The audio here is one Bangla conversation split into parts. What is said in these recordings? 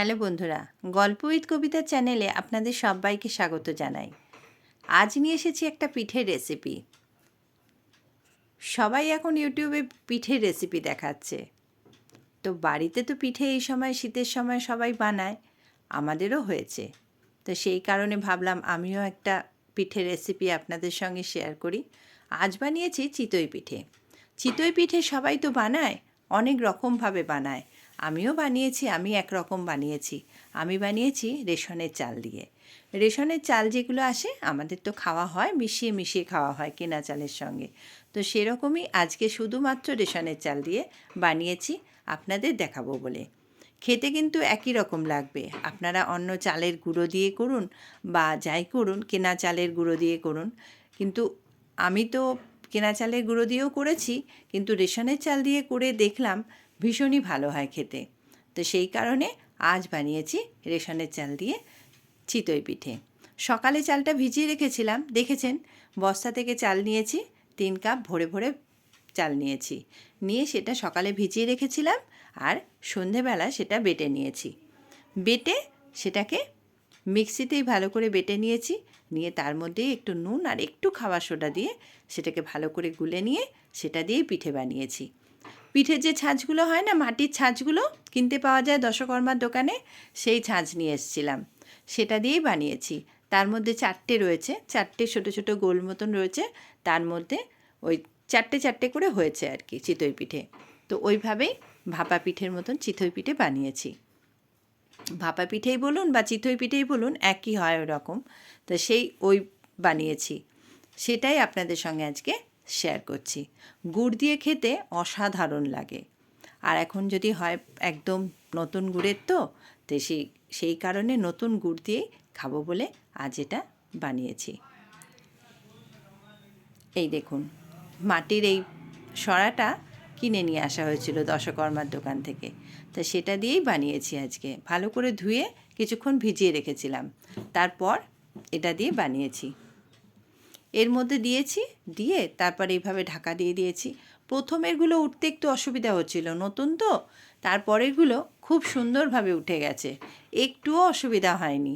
হ্যালো বন্ধুরা, গল্প উইথ কবিতা চ্যানেলে আপনাদের সবাইকে স্বাগত জানাই। আজ নিয়ে এসেছি একটা পিঠের রেসিপি সবাই এখন ইউটিউবে পিঠের রেসিপি দেখাচ্ছে। তো বাড়িতে তো পিঠে এই সময়, শীতের সময় সবাই বানায়, আমাদেরও হয়েছে। তো সেই কারণে ভাবলাম আমিও একটা পিঠের রেসিপি আপনাদের সঙ্গে শেয়ার করি। আজ বানিয়েছি চিতই পিঠে। চিতই পিঠে সবাই তো বানায়, অনেক রকমভাবে বানায়। আমিও বানিয়েছি, আমি একরকম বানিয়েছি। আমি বানিয়েছি রেশনের চাল দিয়ে। রেশনের চাল যেগুলো আসে, আমাদের তো খাওয়া হয়, মিশিয়ে মিশিয়ে খাওয়া হয় কেনা চালের সঙ্গে। তো সেরকমই আজকে শুধুমাত্র রেশনের চাল দিয়ে বানিয়েছি, আপনাদের দেখাবো বলে। খেতে কিন্তু একই রকম লাগবে। আপনারা অন্য চালের গুঁড়ো দিয়ে করুন বা যাই করুন, কেনা চালের গুঁড়ো দিয়ে করুন। কিন্তু আমি তো কেনা চালের গুঁড়ো দিয়েও করেছি, কিন্তু রেশনের চাল দিয়ে করে দেখলাম ভীষণই ভালো হয় খেতে। তো সেই কারণে আজ বানিয়েছি রেশনের চাল দিয়ে চিতই পিঠে। সকালে চালটা ভিজিয়ে রেখেছিলাম, দেখেছেন? বস্তা থেকে চাল নিয়েছি, তিন কাপ ভরে ভরে চাল নিয়েছি। নিয়ে সেটা সকালে ভিজিয়ে রেখেছিলাম আর সন্ধেবেলা সেটা বেটে নিয়েছি। বেটে সেটাকে মিক্সিতেই ভালো করে বেটে নিয়েছি, নিয়ে তার মধ্যে একটু নুন আর একটু খাবার সোডা দিয়ে সেটাকে ভালো করে গুলে নিয়ে সেটা দিয়েই পিঠে বানিয়েছি। পিঠের যে ছাঁচগুলো হয় না, মাটির ছাঁচগুলো কিনতে পাওয়া যায় দশকর্মার দোকানে, সেই ছাঁচ নিয়ে এসেছিলাম। সেটা দিয়েই বানিয়েছি। তার মধ্যে চারটে রয়েছে, চারটে ছোটো ছোটো গোল মতন রয়েছে। তার মধ্যে ওই চারটে চারটে করে হয়েছে আর কি চিতই পিঠে। তো ওইভাবেই ভাপা পিঠের মতন চিতই পিঠে বানিয়েছি। ভাপা পিঠেই বলুন বা চিতই পিঠেই বলুন, একই হয় ওরকম। তো সেই ওই বানিয়েছি। সেটাই আপনাদের সঙ্গে আজকে শেয়ার করছি। গুড় দিয়ে খেতে অসাধারণ লাগে। আর এখন যদি হয় একদম নতুন গুড়ের তো তো সেই সেই কারণে নতুন গুড় দিয়েই খাব বলে আজ এটা বানিয়েছি। এই দেখুন, মাটির এই সরাটা কিনে নিয়ে আসা হয়েছিল দশকর্মার দোকান থেকে। তা সেটা দিয়েই বানিয়েছি আজকে। ভালো করে ধুয়ে কিছুক্ষণ ভিজিয়ে রেখেছিলাম। তারপর এটা দিয়ে বানিয়েছি। এর মধ্যে দিয়েছি, দিয়ে তারপর এইভাবে ঢাকা দিয়ে দিয়েছি। প্রথমেরগুলো উঠতে একটু অসুবিধা হচ্ছিল, নতুন তো, তারপরেরগুলো খুব সুন্দরভাবে উঠে গেছে, একটুও অসুবিধা হয়নি।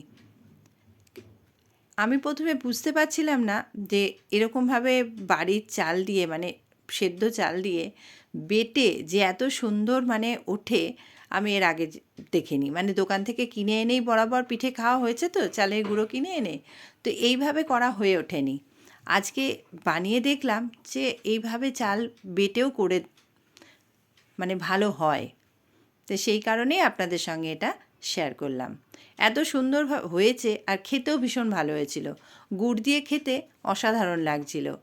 আমি প্রথমে বুঝতে পারছিলাম না যে এরকমভাবে বাড়ির চাল দিয়ে মানে সেদ্ধ চাল দিয়ে বেটে যে এত সুন্দর মানে ওঠে, আমি এর আগে দেখিনি। মানে দোকান থেকে কিনে এনেই বরাবর পিঠে খাওয়া হয়েছে তো, চালের গুঁড়ো কিনে এনে, তো এইভাবে করা হয়ে ওঠেনি। আজকে বানিয়ে দেখলাম যে এইভাবে চাল বেটেও করে মানে ভালো হয়। তো সেই কারণেই আপনাদের সঙ্গে এটা শেয়ার করলাম। এত সুন্দর হয়েছে আর খেতেও ভীষণ ভালো হয়েছিল। গুড় দিয়ে খেতে অসাধারণ লাগছিল।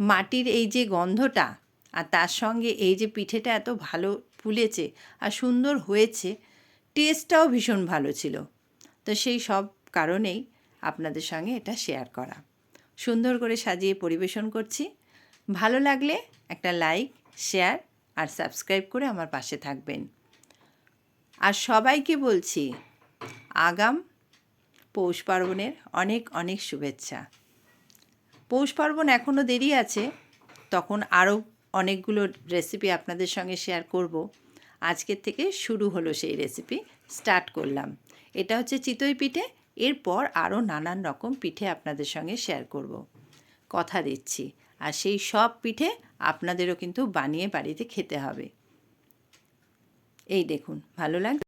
মাটির এই যে গন্ধটা আর তার সঙ্গে এই যে পিঠেটা এত ভালো ফুলেছে আর সুন্দর হয়েছে টেস্টটাও ভীষণ ভালো ছিল। তো সেই সব কারণেই আপনাদের সঙ্গে এটা শেয়ার করা। সুন্দর করে সাজিয়ে পরিবেশন করছি। ভালো লাগলে একটা লাইক, শেয়ার আর সাবস্ক্রাইব করে আমার পাশে থাকবেন। আর সবাইকে বলছি, আগাম পৌষ পার্বণের অনেক অনেক শুভেচ্ছা। পৌষ পার্বণ এখনও দেরি আছে, তখন আরও অনেকগুলো রেসিপি আপনাদের সঙ্গে শেয়ার করব। আজকের থেকে শুরু হলো সেই রেসিপি স্টার্ট করলাম। এটা হচ্ছে চিতই পিঠে এরপর আরও নানান রকম পিঠে আপনাদের সঙ্গে শেয়ার করব। কথা দিচ্ছি, আর সেই সব পিঠে আপনাদেরও কিন্তু বানিয়ে বাড়িতে খেতে হবে। এই দেখুন, ভালো লাগবে